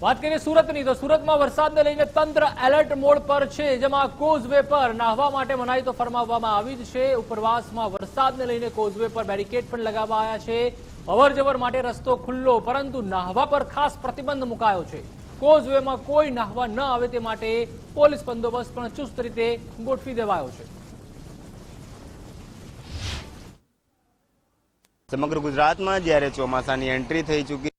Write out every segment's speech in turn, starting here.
વાત કરીએ સુરતની, તો સુરતમાં વરસાદને લઈને તંત્ર એલર્ટ મોડ પર છે, જેમાં કોઝવે પર નાહવા માટે મનાઈ તો ફરમાવવામાં આવી જ છે. ઉપરવાસમાં વરસાદને લઈને કોઝવે પર બેરિકેડ પણ લગાવાયા છે. અવરજવર માટે રસ્તો ખુલ્લો, પરંતુ નાહવા પર ખાસ પ્રતિબંધ મુકાયો છે. કોઝવેમાં કોઈ નાહવા ન આવે તે માટે પોલીસ બંદોબસ્ત પણ ચુસ્ત રીતે ગોઠવી દેવાયો છે. સમગ્ર ગુજરાતમાં જ્યારે ચોમાસાની એન્ટ્રી થઈ ચૂકી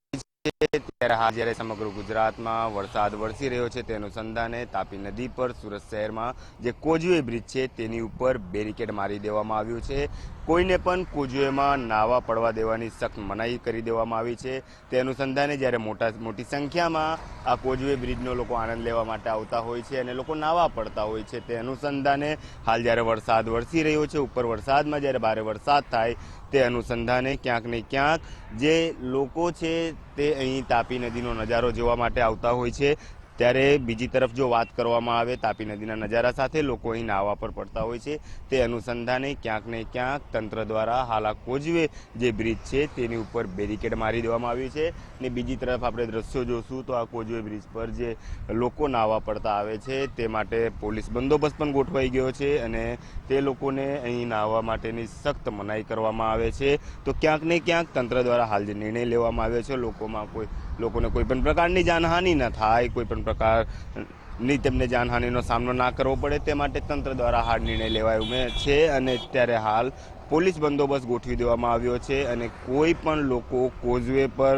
ત્યારે હાલ જ્યારે સમગ્ર ગુજરાતમાં વરસાદ વરસી રહ્યો છે, તે અનુસંધાને તાપી નદી પર સુરત શહેરમાં જે કોજવે બ્રિજ છે, તેની ઉપર બેરિકેડ મારી દેવામાં આવ્યું છે. કોઈને પણ કોજવેમાં નાવા પડવા દેવાની સખ્ત મનાઈ કરી દેવામાં આવી છે. તે અનુસંધાને જ્યારે મોટા, મોટી સંખ્યામાં આ કોજવે બ્રિજનો લોકો આનંદ લેવા માટે આવતા હોય છે અને લોકો નાવા પડતા હોય છે, તે અનુસંધાને હાલ જ્યારે વરસાદ વરસી રહ્યો છે, ઉપર વરસાદમાં જ્યારે ભારે વરસાદ થાય, તે અનુસંધાને ક્યાંક ને ક્યાંક જે લોકો છે, તે અહીં તાપી નદીનો નજારો જોવા માટે આવતા હોય છે. ત્યારે બીજી તરફ જો વાત કરવામાં આવે તાપી નદીના નજારા સાથે, લોકો અહીં નાહવા પર પડતા હોય છે. તે અનુસંધાને ક્યાંક ને ક્યાંક તંત્ર દ્વારા હાલ કોજવે જે બ્રિજ છે તેની ઉપર બેરિકેડ મારી દેવામાં આવ્યું છે. ને બીજી તરફ આપણે દ્રશ્યો જોશું તો આ કોજવે બ્રિજ પર જે લોકો નાહવા પડતા આવે છે તે માટે પોલીસ બંદોબસ્ત પણ ગોઠવાઈ ગયો છે અને તે લોકોને અહીં નાહવા માટેની સખ્ત મનાઈ કરવામાં આવે છે. તો ક્યાંક ને ક્યાંક તંત્ર દ્વારા હાલ જે નિર્ણય લેવામાં આવ્યો છે, લોકોમાં કોઈ લોકોને કોઈ પણ પ્રકારની જાનહાનિ ન થાય, કોઈ પણ પ્રકારની તેમને જાનહાનિનો સામનો ના કરવો પડે, તે માટે તંત્ર દ્વારા હાર નિર્ણય લેવાયો છે અને અત્યારે હાલ પોલીસ બંદોબસ્ત ગોઠવી દેવામાં આવ્યો છે અને કોઈ પણ લોકો કોઝવે પર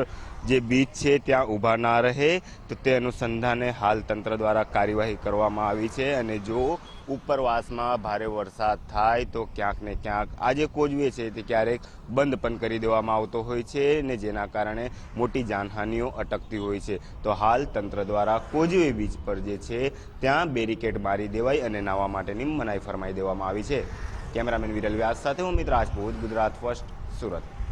જે બીચ છે ત્યાં ઊભા ના રહે, તો તે અનુસંધાને હાલ તંત્ર દ્વારા કાર્યવાહી કરવામાં આવી છે અને જો ઉપરવાસમાં ભારે વરસાદ થાય તો ક્યાંક ને ક્યાંક આ જે કોજવે છે તે ક્યારેક બંધ પણ કરી દેવામાં આવતો હોય છે ને જેના કારણે મોટી જાનહાનિઓ અટકતી હોય છે. તો હાલ તંત્ર દ્વારા કોજવે બીચ પર જે છે, ત્યાં બેરિકેડ મારી દેવાઈ અને નાવા માટેની મનાઈ ફરમાઈ દેવામાં આવી છે. કેમેરામેન વિરલ વ્યાસ સાથે હું મિત્ર રાજપૂત ગુજરાત ફર્સ્ટ સુરત.